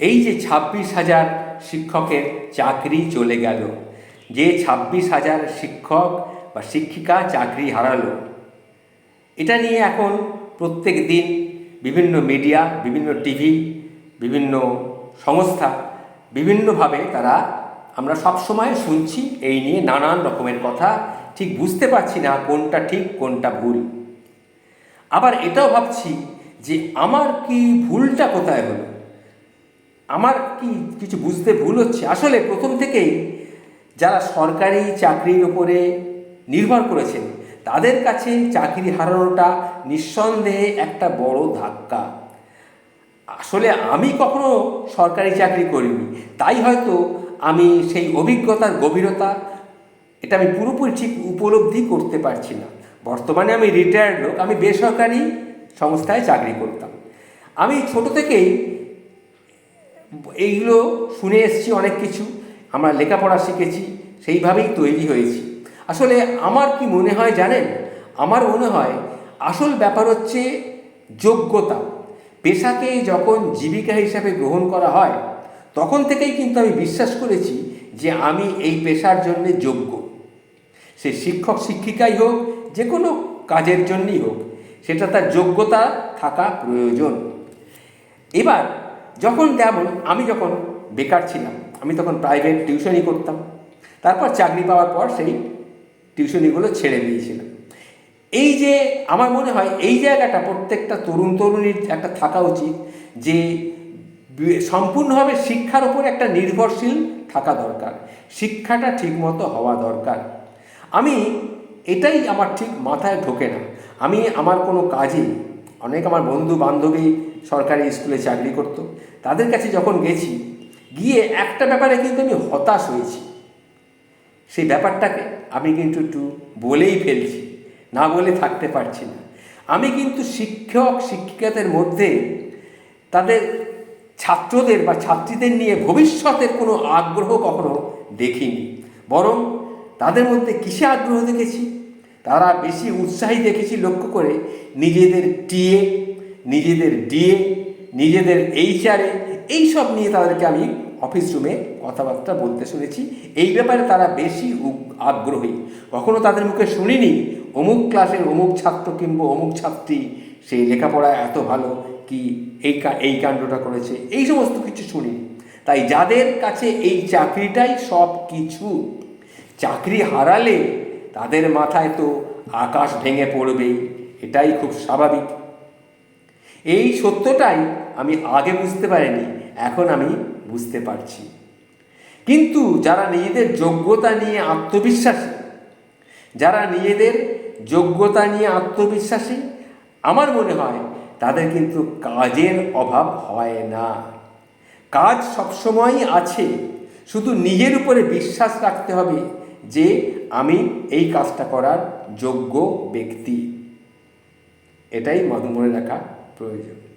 এই যে ছাব্বিশ হাজার শিক্ষকের চাকরি চলে গেল, যে ছাব্বিশ হাজার শিক্ষক বা শিক্ষিকা চাকরি হারালো, এটা নিয়ে এখন প্রত্যেক দিন বিভিন্ন মিডিয়া, বিভিন্ন টিভি, বিভিন্ন সংস্থা বিভিন্নভাবে তারা আমরা সবসময় শুনছি এই নিয়ে নানান রকমের কথা, ঠিক বুঝতে পারছি না কোনটা ঠিক, কোনটা ভুল। আবার এটাও ভাবছি যে আমার কি ভুলটা কোথায় হলো? আমার কি কিছু বুঝতে ভুল হচ্ছে? আসলে প্রথম থেকেই যারা সরকারি চাকরির উপরে নির্ভর করেছেন, তাদের কাছে চাকরি হারানোটা নিঃসন্দেহে একটা বড় ধাক্কা। আসলে আমি কখনো সরকারি চাকরি করিনি, তাই হয়তো আমি সেই অভিজ্ঞতার গভীরতা, এটা আমি পুরোপুরি ঠিক উপলব্ধি করতে পারছি না। বর্তমানে আমি রিটায়ার্ড লোক, আমি বেসরকারি সংস্থায় চাকরি করতাম। আমি ছোট থেকেই এইগুলো শুনে এসেছি অনেক কিছু। আমরা লেখাপড়া শিখেছি, সেইভাবেই তৈরি হয়েছি। আসলে আমার কি মনে হয় জানেন? আমার মনে হয় আসল ব্যাপার হচ্ছে যোগ্যতা। পেশাকে যখন জীবিকা হিসাবে গ্রহণ করা হয়, তখন থেকেই কিন্তু আমি বিশ্বাস করেছি যে আমি এই পেশার জন্য যোগ্য। সে শিক্ষক শিক্ষিকাই হোক, যে কোনো কাজের জন্যই হোক, সেটা তার যোগ্যতা থাকা প্রয়োজন। এবার যখন যেমন আমি যখন বেকার ছিলাম, আমি তখন প্রাইভেট টিউশনই করতাম। তারপর চাকরি পাওয়ার পর সেই টিউশনিগুলো ছেড়ে দিয়েছিলাম। এই যে আমার মনে হয়, এই জায়গাটা প্রত্যেকটা তরুণ তরুণীর একটা থাকা উচিত যে সম্পূর্ণভাবে শিক্ষার উপর একটা নির্ভরশীল থাকা দরকার, শিক্ষাটা ঠিকমতো হওয়া দরকার। আমি এটাই আমার ঠিক মাথায় ঢোকে না। আমি, আমার কোনো কাজে অনেক আমার বন্ধু বান্ধবী সরকারি স্কুলে চাকরি করত। তাদের কাছে যখন গেছি, গিয়ে একটা ব্যাপারে কিন্তু আমি হতাশ হয়েছি। সেই ব্যাপারটাকে আমি কিন্তু একটু বলেই ফেলছি, না বলে থাকতে পারছি না। আমি কিন্তু শিক্ষক শিক্ষিকাদের মধ্যে তাদের ছাত্রদের বা ছাত্রীদের নিয়ে ভবিষ্যতের কোনো আগ্রহ কখনো দেখিনি। বরং তাদের মধ্যে কিসে আগ্রহ দেখেছি? তারা বেশি উৎসাহী দেখেছি লক্ষ্য করে নিজেদের টিএ নিজেদের ডিএ, নিজেদের এইচআরএ এইসব নিয়ে তাদেরকে আমি অফিস রুমে কথাবার্তা বলতে শুনেছি। এই ব্যাপারে তারা বেশি আগ্রহী। কখনো তাদের মুখে শুনিনি, অমুক ক্লাসের অমুক ছাত্র কিংবা অমুক ছাত্রী সেই লেখাপড়া এত ভালো কি এই এই কাণ্ডটা করেছে, এই সমস্ত কিছু শুনিনি। তাই যাদের কাছে এই চাকরিটাই সব কিছু, চাকরি হারালে তাদের মাথায় তো আকাশ ভেঙে পড়বেই, এটাই খুব স্বাভাবিক। এই সত্যটাই আমি আগে বুঝতে পারিনি, এখন আমি বুঝতে পারছি। কিন্তু যারা নিজেদের যোগ্যতা নিয়ে আত্মবিশ্বাসী, যারা নিজেদের যোগ্যতা নিয়ে আত্মবিশ্বাসী, আমার মনে হয় তাদের কিন্তু কাজের অভাব হয় না। কাজ সবসময়ই আছে, শুধু নিজের উপরে বিশ্বাস রাখতে হবে যে আমি এই কাজটা করার যোগ্য ব্যক্তি। এটাই মনে রাখা প্রয়োজন